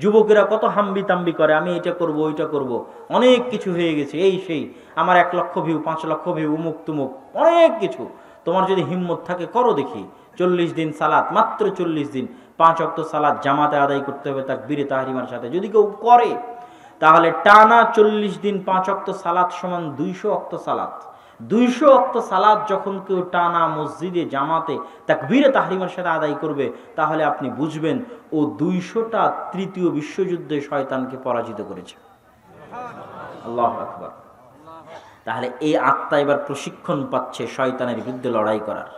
যুবকেরা কত হাম্বি তাম্বি করে, আমি এটা করব, ওইটা করব। অনেক কিছু হয়ে গেছে, এই সেই। আমার এক লক্ষ ভিউ পাঁচ লক্ষ ভিউ উমুক তুমুক, অনেক কিছু। তোমার যদি হিম্মত থাকে, করো দেখি। চল্লিশ দিন সালাত, মাত্র চল্লিশ দিন। পাঁচ অক্ত সালাত জামাতে আদায় করতে হবে তাক বীরে তাহারিমার সাথে। যদি কেউ করে, তাহলে টানা চল্লিশ দিন পাঁচ অক্ত সালাত সমান দুইশো অক্ত সালাত। দুইশো অক্ত সালাদ যখন কেউ টানা মসজিদে, জামাতে তাকবীরে তাহরিমার সাথে আদায় করবে, তাহলে আপনি বুঝবেন ও দুইশোটা তৃতীয় বিশ্বযুদ্ধে শয়তানকে পরাজিত করেছে। আল্লাহ আকবার। তাহলে এই আত্মা এবার প্রশিক্ষণ পাচ্ছে শয়তানের বিরুদ্ধে লড়াই করার।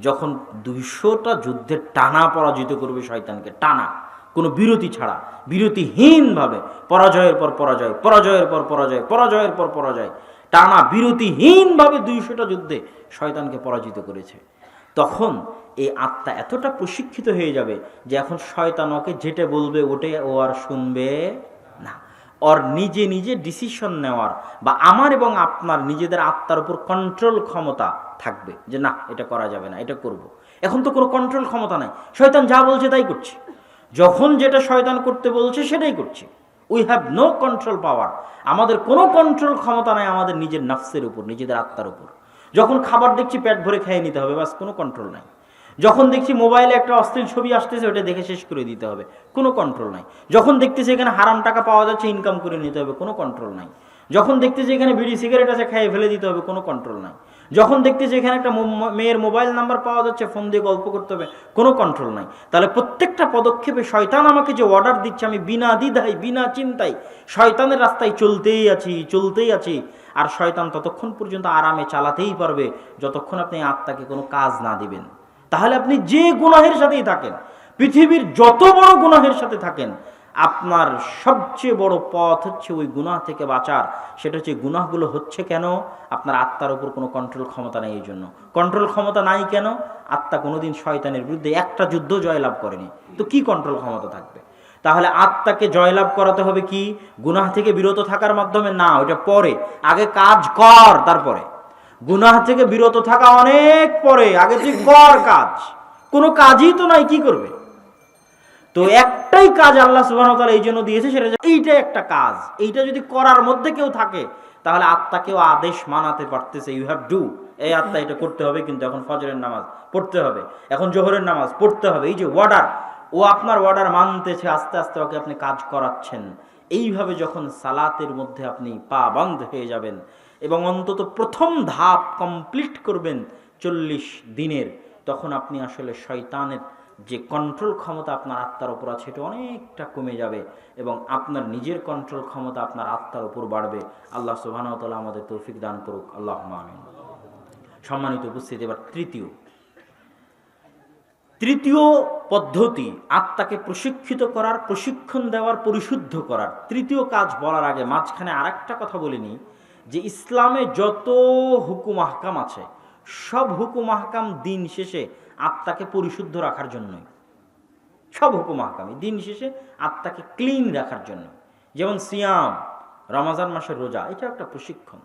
যখন দুইশোটা যুদ্ধে টানা পরাজিত করবে শয়তানকে, টানা, কোনো বিরতি ছাড়া, বিরতিহীনভাবে, পরাজয়ের পর পরাজয়, পরাজয়ের পর পরাজয়, পরাজয়ের পর পরাজয় টানা বিরতিহীনভাবে দুইশোটা যুদ্ধে শয়তানকে পরাজিত করেছে। তখন এই আত্মা এতটা প্রশিক্ষিত হয়ে যাবে যে এখন শয়তান ওকে যেটা বলবে ওটাই ও আর শুনবে না। ওর নিজে নিজে ডিসিশন নেওয়ার বা আমার এবং আপনার নিজেদের আত্মার উপর কন্ট্রোল ক্ষমতা থাকবে যে না, এটা করা যাবে না, এটা করব। এখন তো কোনো কন্ট্রোল ক্ষমতা নাই। শয়তান যা বলছে তাই করছে। যখন যেটা শয়তান করতে বলছে সেটাই করছে। We have no control power আমাদের কোনো কন্ট্রোল ক্ষমতা নাই আমাদের নিজের নাফসের উপর, নিজেদের আত্মার উপর। যখন খাবার দেখছি পেট ভরে খেয়ে নিতে হবে, বাস কোনো কন্ট্রোল নাই। যখন দেখছি মোবাইলে একটা অশ্লীল ছবি আসতেছে, ওটা দেখে শেষ করে দিতে হবে। কোনো কন্ট্রোল নাই। যখন দেখতেছি এখানে হারাম টাকা পাওয়া যাচ্ছে ইনকাম করে নিতে হবে, কোনো কন্ট্রোল নাই। যখন দেখতেছি এখানে বিড়ি সিগারেট আছে খেয়ে ফেলে দিতে হবে, কোনো কন্ট্রোল নাই। যখন দেখতেছি এখানে একটা মেয়ের মোবাইল নাম্বার পাওয়া যাচ্ছে ফোন দিয়ে গল্প করতে হবে, কোনো কন্ট্রোল নাই। তাহলে প্রত্যেকটা পদক্ষেপে শয়তান আমাকে যে অর্ডার দিচ্ছে, আমি বিনা দ্বিধায়, বিনা চিন্তায় শয়তানের রাস্তায় চলতেই আছি চলতেই আছি। আর শয়তান ততক্ষণ পর্যন্ত আরামে চালাতেই পারবে, যতক্ষণ আপনি আত্মাকে কোনো কাজ না দিবেন। তাহলে আপনি যে গুনাহের সাথেই থাকেন, পৃথিবীর যত বড় গুনাহের সাথে থাকেন আপনার সবচেয়ে বড় পথ হচ্ছে ওই গুনাহ থেকে বাঁচার। সেটা হচ্ছে গুনাহগুলো হচ্ছে কেন? আপনার আত্মার উপর কোনো কন্ট্রোল ক্ষমতা নেই এই জন্য। কন্ট্রোল ক্ষমতা নাই কেন? আত্মা কোনোদিন শয়তানের বিরুদ্ধে একটা যুদ্ধ জয়লাভ করেনি। তো কি কন্ট্রোল ক্ষমতা থাকবে? তাহলে আত্মাকে জয়লাভ করাতে হবে কি? গুনাহ থেকে বিরত থাকার মাধ্যমে? না ওটা পরে। আগে কাজ কর, তারপরে। গুনাহ থেকে বিরত থাকা অনেক পরে। আগে তুই কর কাজ। কোনো কাজই তো নাই, কি করবে? তো একটাই কাজ আল্লাহ সুবাহ এই জন্য দিয়েছে, সেটা এইটা একটা কাজ। এইটা যদি করার মধ্যে কেউ থাকে, তাহলে আত্মাকেও আদেশ মানাতে পারতেছে ইউ হ্যাভ ডু এই আত্মা এটা করতে হবে, কিন্তু এখন ফজরের নামাজ পড়তে হবে, এখন জোহরের নামাজ পড়তে হবে। এই যে ওয়ার্ডার ও আপনার ওয়ার্ডার মানতেছে, আস্তে আস্তে ওকে আপনি কাজ করাচ্ছেন। এইভাবে যখন সালাতের মধ্যে আপনি পা বন্ধ হয়ে যাবেন এবং অন্তত প্রথম ধাপ কমপ্লিট করবেন চল্লিশ দিনের, তখন আপনি আসলে শয়তানের যে কন্ট্রোল ক্ষমতা আপনার আত্মার উপর আছে এটা অনেকটা কমে যাবে এবং আপনার নিজের কন্ট্রোল ক্ষমতা আপনার আত্মার উপর বাড়বে। আল্লাহ সুবাহতাল্লাহ আমাদের তৌফিক দান করুক। আল্লাহ আমিন। সম্মানিত উপস্থিতি, এবার তৃতীয়। তৃতীয় পদ্ধতি, আত্মাকে প্রশিক্ষিত করার, প্রশিক্ষণ দেওয়ার, পরিশুদ্ধ করার। তৃতীয় কাজ বলার আগে মাঝখানে আরেকটা কথা বলিনি, যে ইসলামে যত হুকুম আহকাম আছে সব হুকুম আহকাম দিন শেষে আত্মাকে পরিশুদ্ধ রাখার জন্যই। সব হুকুম আহকামই দিন শেষে আত্মাকে ক্লিন রাখার জন্য। যেমন সিয়াম, রমাজান মাসের রোজা, এটা একটা প্রশিক্ষণ।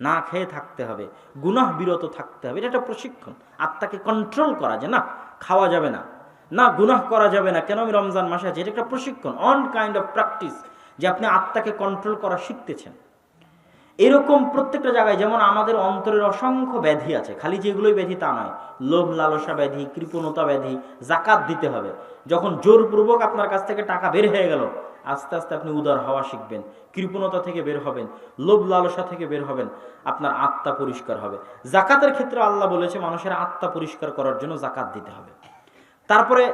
না খেয়ে থাকতে হবে, গুনাহ বিরত থাকতে হবে, এটা একটা প্রশিক্ষণ। আত্মাকে কন্ট্রোল করা যে না, খাওয়া যাবে না না গুনাহ করা যাবে না, কেন আমি রমজান মাসে আছি? এটা একটা প্রশিক্ষণ অন কাইন্ড অফ প্র্যাকটিস যে আপনি আত্মাকে কন্ট্রোল করা শিখতেছেন। এরকম প্রত্যেকটা জায়গায় যেমন আমাদের অন্তরের অসংখ্য ব্যাধি আছে, খালি যেগুলোই ব্যাধি তা নয়, লোভ লালসা ব্যাধি, কৃপণতা ব্যাধি, জাকাত দিতে হবে। যখন জোরপূর্বক আপনার কাছ থেকে টাকা বের হয়ে গেল, আস্তে আস্তে আপনি উদার হওয়া শিখবেন, কৃপণতা থেকে বের হবেন, লোভ লালসা থেকে বের হবেন, আপনার আত্মা পরিষ্কার হবে। জাকাতের ক্ষেত্রে আল্লাহ বলেছে, মানুষের আত্মা পরিষ্কার করার জন্য জাকাত দিতে হবে। তারপরে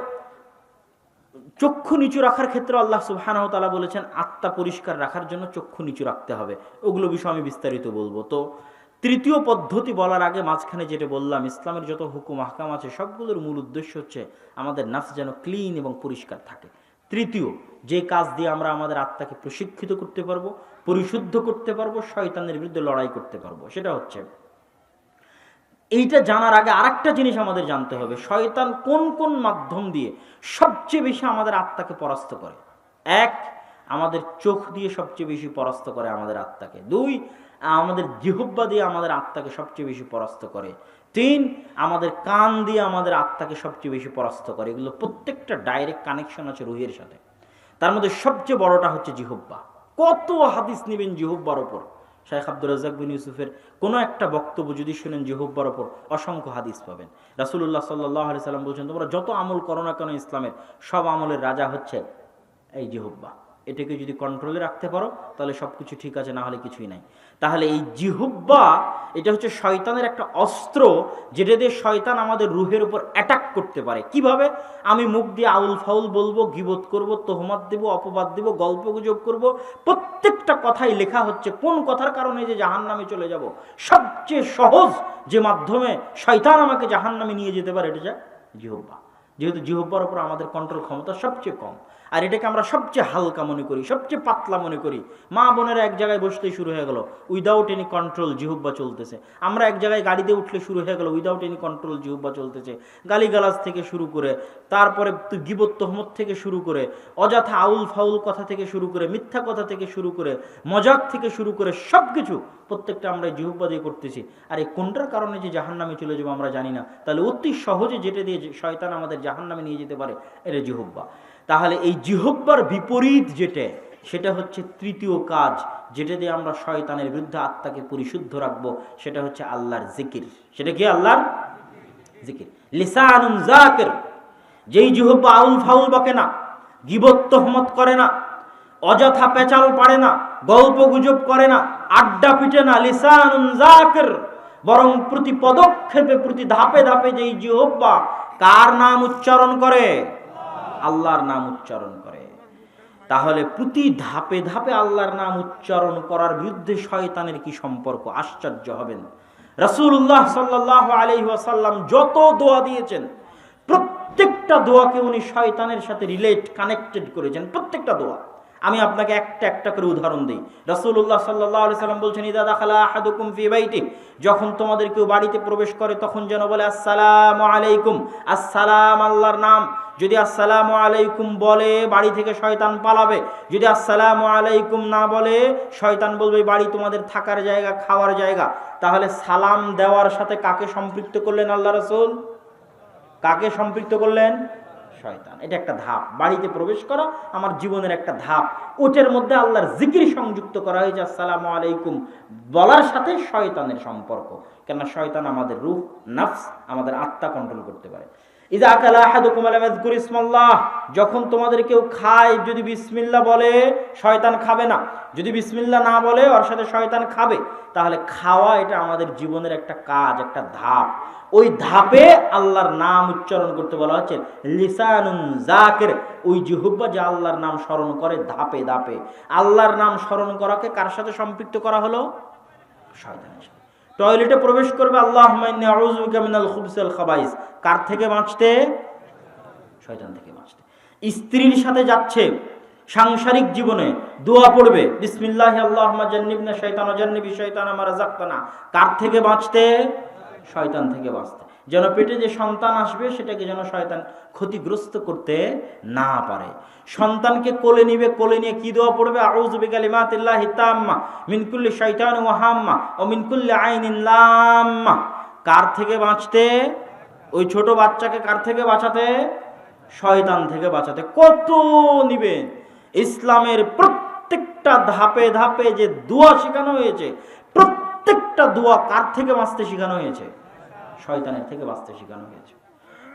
চক্ষু নিচু রাখার ক্ষেত্রে আল্লাহ সুবহানাহু তাআলা বলেছেন, আত্মা পরিষ্কার রাখার জন্য চক্ষু নিচু রাখতে হবে। ওগুলো বিষয়ে আমি বিস্তারিত বলব। তো তৃতীয় পদ্ধতি বলার আগে মাঝখানে যেটা বললাম, ইসলামের যত হুকুম, আহকাম আছে, সবগুলোর মূল উদ্দেশ্য হচ্ছে আমাদের নাফস যেন ক্লিন এবং পরিষ্কার থাকে। তৃতীয়, যে কাজ দিয়ে আমরা আমাদের আত্মাকে প্রশিক্ষিত করতে পারব, পরিশুদ্ধ করতে পারব, শয়তানের বিরুদ্ধে লড়াই করতে পারব, সেটা হচ্ছে এইটা জানার আগে আরেকটা জিনিস আমাদের জানতে হবে। শয়তান কোন কোন মাধ্যম দিয়ে সবচেয়ে বেশি আমাদের আত্মাকে পরাস্ত করে? এক, আমাদের চোখ দিয়ে সবচেয়ে বেশি পরাস্ত করে আমাদের আত্মাকে। দুই, আমাদের জিহব্বা দিয়ে আমাদের আত্মাকে সবচেয়ে বেশি পরাস্ত করে। তিন, আমাদের কান দিয়ে আমাদের আত্মাকে সবচেয়ে বেশি পরাস্ত করে। এগুলো প্রত্যেকটা ডাইরেক্ট কানেকশন আছে রুহের সাথে। তার মধ্যে সবচেয়ে বড়টা হচ্ছে জিহব্বা কত হাদিস নেবেন জিহব্বার ওপর শাইখ আব্দুল রাজাক বিন ইউসুফের কোনো একটা বক্তব্য যদি শুনেন জিহব্বার ওপর অসংখ্য হাদিস পাবেন। রাসুল্লাহ সাল্লাহ সাল্লাম বলছেন, তোমরা যত আমল করো না কেন ইসলামের, সব আমলের রাজা হচ্ছে এই জিহব্বা এটাকে যদি কন্ট্রোলে রাখতে পারো, তাহলে সব কিছু ঠিক আছে, না হলে কিছুই নাই। তাহলে এই জিহুব্বা এটা হচ্ছে শয়তানের একটা অস্ত্র, যেটা দিয়ে শয়তান আমাদের রুহের উপর অ্যাটাক করতে পারে। কীভাবে? আমি মুখ দিয়ে আউল ফাউল বলব, গিবত করব, তোহমাত দেব, অপবাদ দেব, গল্প গুজব করব। প্রত্যেকটা কথাই লেখা হচ্ছে। কোন কথার কারণে যে জাহান নামে চলে যাব? সবচেয়ে সহজ যে মাধ্যমে শয়তান আমাকে জাহান নামে নিয়ে যেতে পারে, এটা যা জিহব্বা যেহেতু জিহব্বার উপর আমাদের কন্ট্রোল ক্ষমতা সবচেয়ে কম। আর এটাকে আমরা সবচেয়ে হালকা মনে করি, সবচেয়ে পাতলা মনে করি। মা বোনেরা এক জায়গায় বসতে শুরু হয়ে গেল উইদাউট এনি কন্ট্রোল জিহুব্বা চলতেছে। আমরা এক জায়গায় গাড়িতে উঠলে শুরু হয়ে গেল উইদাউট এনি কন্ট্রোল জিহুব্বা চলতেছে। গালিগালাজ থেকে শুরু করে, তারপরে গিবত থেকে শুরু করে, অযথা আউল ফাউল কথা থেকে শুরু করে, মিথ্যা কথা থেকে শুরু করে, মজাক থেকে শুরু করে সব কিছু প্রত্যেকটা আমরা জিহুব্বা দিয়ে করতেছি। আর এই কোনটার কারণে যে জাহান নামে চলে যাব আমরা জানি না। তাহলে অতি সহজে যেটা দিয়ে শয়তান আমাদের জাহান নামে নিয়ে যেতে পারে, এটা জিহুব্বা তাহলে এই জিহব্বার বিপরীত যেটা, সেটা হচ্ছে তৃতীয় কাজ, যেটা দিয়ে আমরা শয়তানের বিরুদ্ধে আত্মাকে পরিশুদ্ধ রাখব, সেটা হচ্ছে আল্লাহর জিকির। সেটা কি আল্লাহর? জিকির। লিসানুন জাকির। যেই জিহব্বা আউল ফাউল বকে না, গিবত তহমত করে না, অযথা পেচাল পারে না, গল্প গুজব করে না, আড্ডা পিটে না, লিসানুন জাকির। বরং প্রতি পদক্ষেপে, প্রতি ধাপে ধাপে যেই জিহব্বা কার নাম উচ্চারণ করে? আল্লাহর নাম উচ্চারণ করে। তাহলে প্রতি ধাপে ধাপে আল্লাহর নাম উচ্চারণ করার বিরুদ্ধে শয়তানের কি সম্পর্ক? আশ্চর্য হবেন। রসুল্লাহ সাল্লাহ আলহি ওয়াসাল্লাম যত দোয়া দিয়েছেন, প্রত্যেকটা দোয়াকে উনি শয়তানের সাথে রিলেট কানেক্টেড করেছেন, প্রত্যেকটা দোয়া। আমি আপনাকে একটা একটা করে উদাহরণ দিই। রসুল্লাহ সাল্লাহ সাল্লাম বলছেন, ইদা দাখালা আহাদুকুম ফি বাইতি যখন তোমাদের কেউ বাড়িতে প্রবেশ করে, তখন যেন বলে, আসসালাম আলাইকুম। আসসালাম আল্লাহর নাম। যদি আসসালামু আলাইকুম বলে, বাড়ি থেকে শয়তান পালাবে। যদি আসসালামু আলাইকুম না বলে, শয়তান বলবে, বাড়ি তোমাদের থাকার জায়গা, খাওয়ার জায়গা। তাহলে সালাম দেওয়ার সাথে কাকে সম্পৃক্ত করলেন আল্লাহ রসুল? কাকে সম্পৃক্ত করলেন? শয়তান। এটা একটা ধাপ। বাড়িতে প্রবেশ করা আমার জীবনের একটা ধাপ। ওটের মধ্যে আল্লাহর জিকির সংযুক্ত করা হয়েছে, আসসালামু আলাইকুম। বলার সাথে শয়তানের সম্পর্ক। কেননা শয়তান আমাদের রূহ নাফস আমাদের আত্মা কন্ট্রোল করতে পারে। যখন তোমাদের কেউ খায়, যদি বিসমিল্লাহ বলে, শয়তান খাবে না। যদি বিসমিল্লাহ না বলে, ওর সাথে শয়তান খাবে। তাহলে খাওয়া এটা আমাদের জীবনের একটা কাজ, একটা ধাপ। ওই ধাপে আল্লাহর নাম উচ্চারণ করতে বলা হচ্ছে লিসানুন জাকের ওই জিহুব্বা যে আল্লাহর নাম স্মরণ করে ধাপে ধাপে। আল্লাহর নাম স্মরণ করাকে কার সাথে সম্পৃক্ত করা হলো? শয়তানের সাথে। টয়লেটে প্রবেশ করবে আল্লাহ খাবাইস। কার থেকে বাঁচতে? শয়তান থেকে বাঁচতে। স্ত্রীর সাথে যাচ্ছে, সাংসারিক জীবনে দোয়া পড়বে, বিসমিল্লাহ আল্লাহ জান্নিবনা শয়তান জান্নিবি শয়তান আমার জাক্তানা কার থেকে বাঁচতে? শয়তান থেকে বাঁচতে। যেন পেটে যে সন্তান আসবে, সেটাকে যেন শয়তান ক্ষতিগ্রস্ত করতে না পারে। সন্তানকে কোলে নিবে, কোলে নিয়ে কি দোয়া পড়বে? আউযু কালিমাতিল্লাহ তাম্মা মিনকুল্লি শয়তান ওয়া হাম্মা, ও মিনকুল্লি আইনিন লাম্মা। কার থেকে বাঁচতে? ওই ছোট বাচ্চাকে কার থেকে বাঁচাতে? শয়তান থেকে বাঁচাতে। কত নিবেন? ইসলামের প্রত্যেকটা ধাপে ধাপে যে দোয়া শেখানো হয়েছে, প্রত্যেকটা দোয়া কার থেকে বাঁচতে শেখানো হয়েছে? শয়তানের থেকে বাঁচতে শেখানো হয়েছে।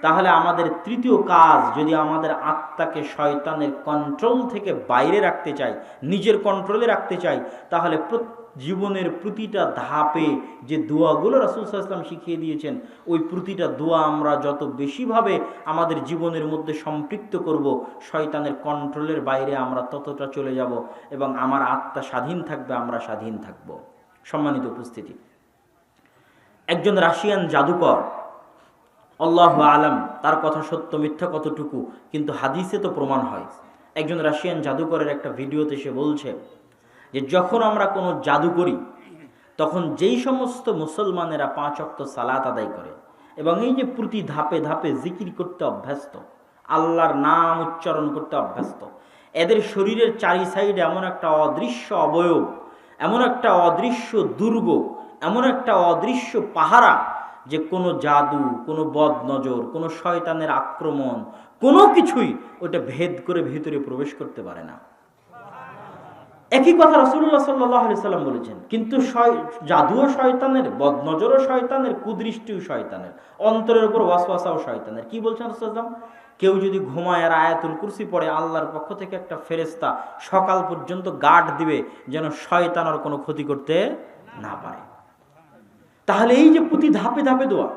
তাহলে আমাদের তৃতীয় কাজ যদি আমাদের আত্মাকে শয়তানের কন্ট্রোল থেকে বাইরে রাখতে চাই, নিজের কন্ট্রোলে রাখতে চাই, তাহলে জীবনের প্রতিটা ধাপে যে দোয়াগুলো রাসুল সাল্লাম শিখিয়ে দিয়েছেন, ওই প্রতিটা দোয়া আমরা যত বেশিভাবে আমাদের জীবনের মধ্যে সম্পৃক্ত করব, শয়তানের কন্ট্রোলের বাইরে আমরা ততটা চলে যাব এবং আমার আত্মা স্বাধীন থাকবে, আমরা স্বাধীন থাকব। সম্মানিত উপস্থিতি। একজন রাশিয়ান জাদুকর। আল্লাহ আলম, তার কথা সত্য, মিথ্যা কতটুকু, কিন্তু হাদিসে তো প্রমাণ হয়। একজন রাশিয়ান জাদুকরের একটা ভিডিওতে সে বলছে যে, যখন আমরা কোনো জাদু করি, তখন যেই সমস্ত মুসলমানেরা পাঁচ অক্ত সালাত আদায় করে এবং এই যে প্রতি ধাপে ধাপে জিকির করতে অভ্যস্ত, আল্লাহর নাম উচ্চারণ করতে অভ্যস্ত, এদের শরীরের চারি সাইডে এমন একটা অদৃশ্য অবয়ব, এমন একটা অদৃশ্য দুর্গ এমন একটা অদৃশ্য পাহারা যে কোনো জাদু, কোনো বদ নজর কোনো শয়তানের আক্রমণ, কোনো কিছুই ওটা ভেদ করে ভিতরে প্রবেশ করতে পারে না। একই কথা রসুল্লাহ সাল্লাহ সাল্লাম বলেছেন, কিন্তু জাদুও শয়তানের, বদনজরও শয়তানের, কুদৃষ্টিও শয়তানের, অন্তরের উপর ওয়াসওয়াসাও শয়তানের। কি বলছেন রসুলাম কেউ যদি ঘুমায় আর আয়াতুল কুরসি পড়ে, আল্লাহর পক্ষ থেকে একটা ফেরেস্তা সকাল পর্যন্ত গার্ড দিবে যেন শয়তান আর কোনো ক্ষতি করতে না পারে। তাহলে এই যে প্রতি ধাপে ধাপে দোয়া।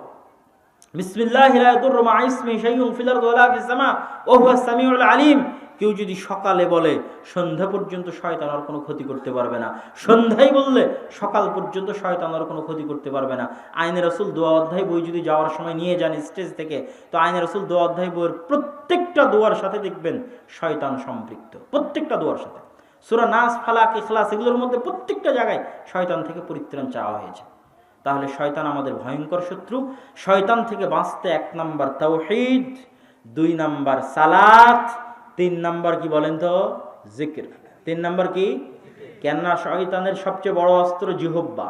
আলিম। কেউ যদি সকালে বলে, সন্ধ্যা পর্যন্ত শয়তান আর কোনো ক্ষতি করতে পারবে না। সন্ধ্যায় বললে, সকাল পর্যন্ত শয়তান আর কোনো ক্ষতি করতে পারবে না। আইনে রসুল দোয়া অধ্যায় বই যদি যাওয়ার সময় নিয়ে যান স্টেজ থেকে, তো আইনে রসুল দোয়া অধ্যায় বইয়ের প্রত্যেকটা দোয়ার সাথে দেখবেন শয়তান সম্পৃক্ত। প্রত্যেকটা দোয়ার সাথে। সুরা নাস, ফালাক, ইখলাস এগুলোর মধ্যে প্রত্যেকটা জায়গায় শয়তান থেকে পরিত্রাণ চাওয়া হয়েছে। তাহলে শয়তান আমাদের ভয়ঙ্কর শত্রু। শয়তান থেকে বাঁচতে এক নাম্বার তাওহিদ, দুই নাম্বার সালাত, তিন নাম্বার কি বলেন তো? জিকির। তিন নাম্বার কি? কেননা শয়তানের সবচেয়ে বড় অস্ত্র জিহুব্বা।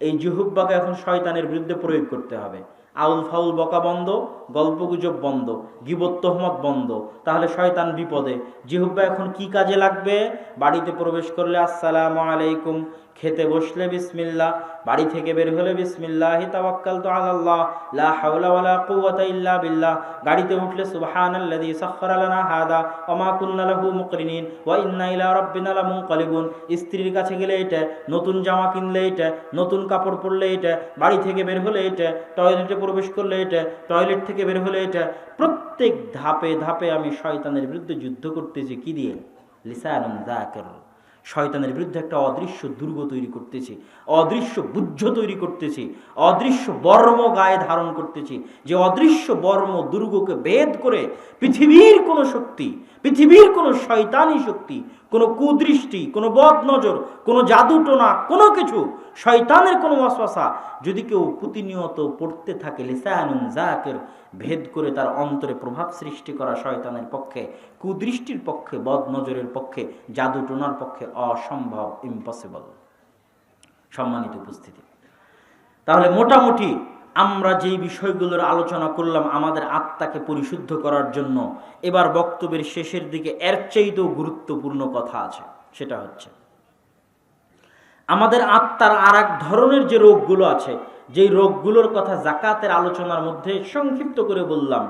এই জিহুব্বাকে এখন শয়তানের বিরুদ্ধে প্রয়োগ করতে হবে। আউল ফাউল বকা বন্ধ, গল্পগুজব বন্ধ, গিবত তহমত বন্ধ। তাহলে শয়তান বিপদে। জিহুব্বা এখন কি কাজে লাগবে? বাড়িতে প্রবেশ করলে আসসালামু আলাইকুম। খেতে বসলে বিসমিল্লাহ, বাড়ি থেকে বের হলে বিসমিল্লাহ তাওয়াক্কাল তো আল্লাহ লা হাওলা ওয়ালা কুওয়াতা ইল্লা বিল্লাহ, গাড়িতে উঠলে সুবহানাল্লাযী সাখখারা লানা হাদা, ওয়া মা কুন্না লাহু মুকরিনিন, ওয়া ইন্না ইলা রাব্বিনা লামুনকালিবুন, স্ত্রীর কাছে গেলে এটা, নতুন জামা কিনলে এটা, নতুন কাপড় পরলে এটা, বাড়ি থেকে বের হলে এটা, টয়লেটে প্রবেশ করলে এটা, টয়লেট থেকে বের হলে এটা, প্রত্যেক ধাপে ধাপে আমি শয়তানের বিরুদ্ধে যুদ্ধ করতেছি, কি দিয়ে? লিসানুন যাকির। শয়তানের বিরুদ্ধে একটা অদৃশ্য দুর্গ তৈরি করতেছি, অদৃশ্য বুদ্ধ তৈরি করতেছি, অদৃশ্য বর্ম গায়ে ধারণ করতেছি, যে অদৃশ্য বর্ম দুর্গকে ভেদ করে পৃথিবীর কোনো শক্তি, পৃথিবীর কোনো শয়তানি শক্তি, কোনো কুদৃষ্টি, কোনো বদ নজর কোনো জাদুটোনা, কোনো কিছু শয়তানের কোনো ওয়াসওয়াসা। যদি কেউ প্রতিনিয়ত পড়তে থাকে, লিসানুন জাকের ভেদ করে তার অন্তরে প্রভাব সৃষ্টি করা শয়তানের পক্ষে, কুদৃষ্টির পক্ষে বদ নজরের পক্ষে, জাদু টোনার পক্ষে অসম্ভব ইম্পসিবল সম্মানিত উপস্থিতি। তাহলে মোটামুটি আমরা যেই বিষয়গুলোর আলোচনা করলাম, আমাদের আত্মাকে পরিশুদ্ধ করার জন্য, এবার বক্তব্যের শেষের দিকে এর চাইতেও গুরুত্বপূর্ণ কথা আছে, সেটা হচ্ছে আমাদের আত্মার আর এক ধরনের যে রোগগুলো আছে, যেই রোগগুলোর কথা জাকাতের আলোচনার মধ্যে সংক্ষিপ্ত করে বললাম